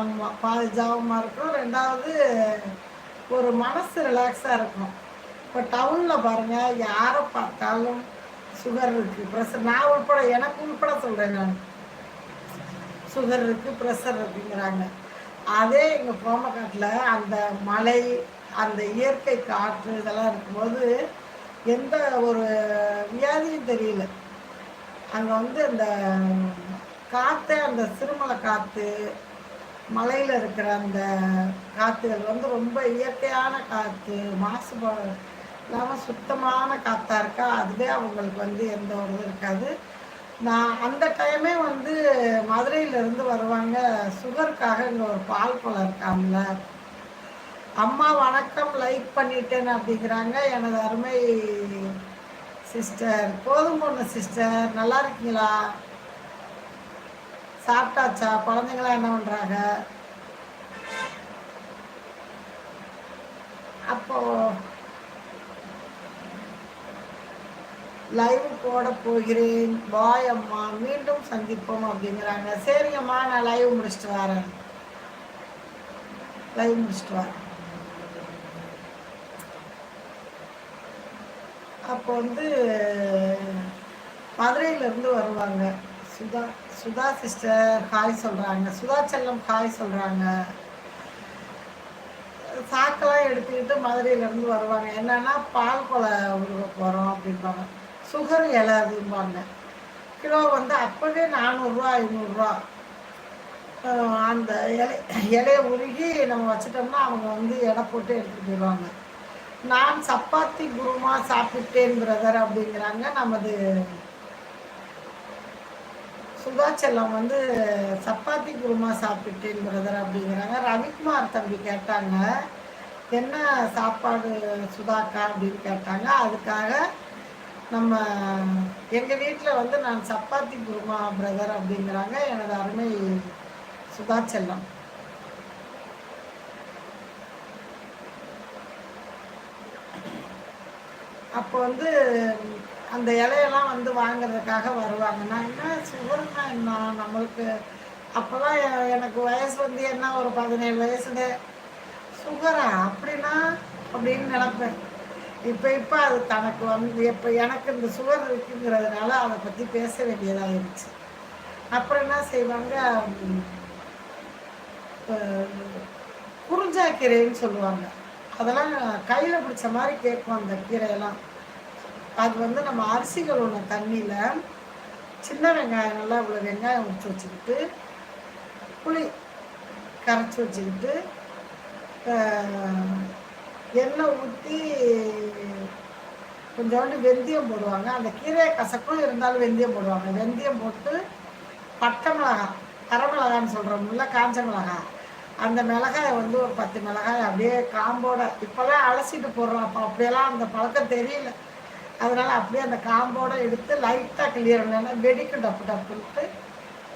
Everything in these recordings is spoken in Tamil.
ஆமாம் பாதி ஜாபமாக இருக்கும் ரெண்டாவது ஒரு மனசு ரிலாக்ஸாக இருக்கும் இப்போ டவுனில் பாருங்கள் யாரை பார்த்தாலும் சுகர் இருக்குது ப்ரெஷர் நான் உள்பட எனக்கு உள்பட சொல்கிறேன் நான். சுகர் இருக்குது ப்ரெஷர் இருக்குங்கிறாங்க. அதே எங்கள் கோமக்காட்டில் அந்த மலை அந்த இயற்கை காற்று இதெல்லாம் இருக்கும்போது எந்த ஒரு வியாதியும் தெரியல. அங்கே வந்து அந்த காற்று அந்த சிறுமலை காற்று மலையில் இருக்கிற அந்த காற்றுகள் வந்து ரொம்ப இயற்கையான காற்று மாசுபாடு இல்லாமல் சுத்தமான காற்றாக இருக்கா? அதுவே அவங்களுக்கு வந்து எந்த ஒரு இது இருக்காது. நான் அந்த டைமே வந்து மதுரையிலேருந்து வருவாங்க. சுகருக்காக இங்கே ஒரு பால் பழம் இருக்காங்கள அம்மா வணக்கம் லைக் பண்ணிட்டேன் அப்படிங்கிறாங்க. எனது அருமை சிஸ்டர் போதும் பொண்ணு சிஸ்டர் நல்லா இருக்கீங்களா? சாப்பிட்டாச்சா? குழந்தைங்களாம் என்ன பண்ணுறாங்க அப்போ லைவ் போட போகிறேன். பாய் அம்மா மீண்டும் சந்திப்போம் அப்படிங்கிறாங்க. சரிங்கம்மா நான் லைவ் முடிச்சுட்டு வரேன். லைவ் முடிச்சுட்டு வரேன். அப்போ வந்து மதுரையிலேருந்து வருவாங்க. சுதா சுதா சிஸ்டர் ஹாய் சொல்கிறாங்க சுதா செல்லம் ஹாய் சொல்கிறாங்க சாக்கெல்லாம் எடுத்துக்கிட்டு மதுரையிலேருந்து வருவாங்க. என்னென்னா பால் கொலை உருவ போகிறோம் அப்படின்பாங்க சுகர் இலை அப்படிம்பாங்க. கிலோ வந்து அப்போவே நானூறுரூவா ஐநூறுரூவா அந்த இலை இலையை உருகி நம்ம வச்சிட்டோம்னா அவங்க வந்து எடை போட்டு எடுத்துகிட்டு போயிடுவாங்க. நான் சப்பாத்தி குருமா சாப்பிட்டேன் பிரதர் அப்படிங்கிறாங்க. நமது சுதாச்சலம் வந்து சப்பாத்தி குருமா சாப்பிட்டேன் பிரதர் அப்படிங்கிறாங்க. ரவிக்குமார் தம்பி கேட்டாங்க என்ன சாப்பாடு சுதாக்கா? அப்படின்னு கேட்டாங்க. அதுக்காக நம்ம எங்கள் வீட்டில் வந்து நான் சப்பாத்தி குருமா பிரதர் அப்படிங்கிறாங்க. எனது அருமை சுதாச்செல்லம் அப்போ வந்து அந்த இலையெல்லாம் வந்து வாங்குறதுக்காக வருவாங்க. நான் என்ன சுகர்னா என்ன? நம்மளுக்கு அப்போல்லாம் எனக்கு வயசு வந்து என்ன ஒரு பதினேழு வயசுல சுகரா? அப்படின்னா அப்படின்னு நினப்பேன். இப்போ இப்போ அது தனக்கு வந்து இப்போ எனக்கு இந்த சுகர் இருக்குங்கிறதுனால அதை பற்றி பேச வேண்டியதாக இருந்துச்சு அப்புறம் என்ன செய்வாங்க? குறிஞ்சாக்கீரைன்னு சொல்லுவாங்க. அதெல்லாம் கையில் பிடிச்ச மாதிரி கேட்கும் அந்த கீரையெல்லாம். அது வந்து நம்ம அரிசிகள் ஒன்று தண்ணியில் சின்ன வெங்காயம் நல்லா இவ்வளோ வெங்காயம் உடிச்சு வச்சுக்கிட்டு புளி கரைச்சி வச்சுக்கிட்டு எண்ணெய் ஊற்றி கொஞ்சோண்டு வெந்தயம் போடுவாங்க. அந்த கீரையை கசக்கும் இருந்தாலும் வெந்தயம் போடுவாங்க. வெந்தயம் போட்டு பட்டை மிளகாய் மிளகான்னு சொல்கிறோம்ல காஞ்ச மிளகாய் அந்த மிளகாயை வந்து ஒரு பத்து மிளகாய் அப்படியே காம்போட இப்போல்லாம் அலசிட்டு போடுறோம். அப்போ அப்படியெல்லாம் அந்த பழக்கம் தெரியல. அதனால் அப்படியே அந்த காம்போடு எடுத்து லைட்டாக கிளியர் இல்லைன்னா வெடிக்கும் டப்பு டப்புன்ட்டு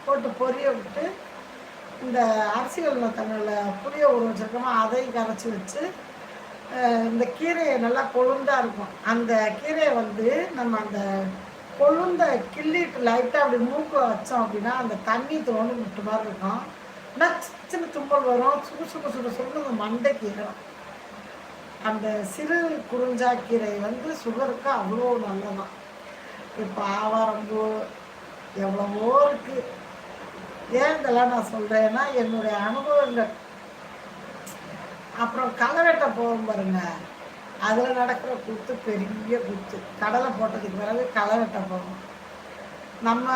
போட்டு பொரிய விட்டு இந்த அரிசி வெள்ள தண்ணியில் புளிய ஊற வச்சுருக்கோமோ அதையும் கரைச்சி வச்சு இந்த கீரையை நல்லா கொழுந்தாக இருக்கும். அந்த கீரையை வந்து நம்ம அந்த கொழுந்த கிள்ளிட்டு லைட்டாக அப்படி மூக்கில் வச்சோம் அப்படின்னா அந்த தண்ணி தோணு விட்டு மாதிரி இருக்கும். சின்ன தும்பல் வரும். சுடு சுடு சுடு சுடு அந்த கீரை அந்த சிறு குறிஞ்சாக்கீரை வந்து சுகருக்கு அவ்வளோ நல்லதான் இப்போ ஆவாரம்பூ எவ்வளவோ இருக்குது ஏன் இதெல்லாம் நான் சொல்கிறேன்னா என்னுடைய அனுபவங்கள். அப்புறம் களை வெட்ட போகும் பாருங்க. அதில் நடக்கிற குத்து பெரிய குத்து. கடலை போட்டதுக்கு பிறகு களை வெட்ட போகும். நம்ம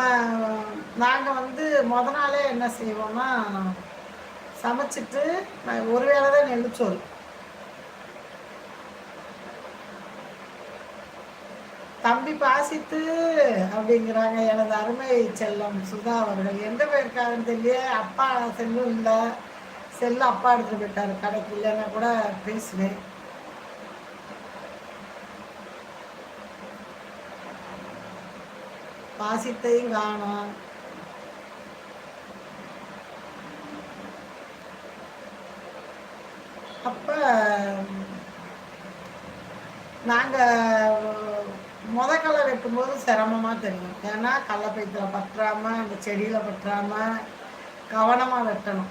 நாங்கள் வந்து முத நாளே என்ன செய்வோம்னா சமைச்சிட்டு ஒரு வேளை தான் நெல்லுச்சோறு. தம்பி பாசித்து அப்படிங்கிறாங்க. எனது அருமை செல்லம் சுதா அவர்கள். எந்த போயிருக்காருன்னு தெரியல அப்பா செல்லும் இல்லை. செல்லு அப்பா எடுத்துட்டு போயிட்டாரு. கடைக்கு இல்லைன்னா கூட பேசுவேன். பாசித்தையும் காணும். அப்போ நாங்கள் முத களை வெட்டும்போது சிரமமாக தெரியும். ஏன்னா கடலப்பைத்தில் பற்றாமல் அந்த செடியில் பற்றாமல் கவனமாக வெட்டணும்.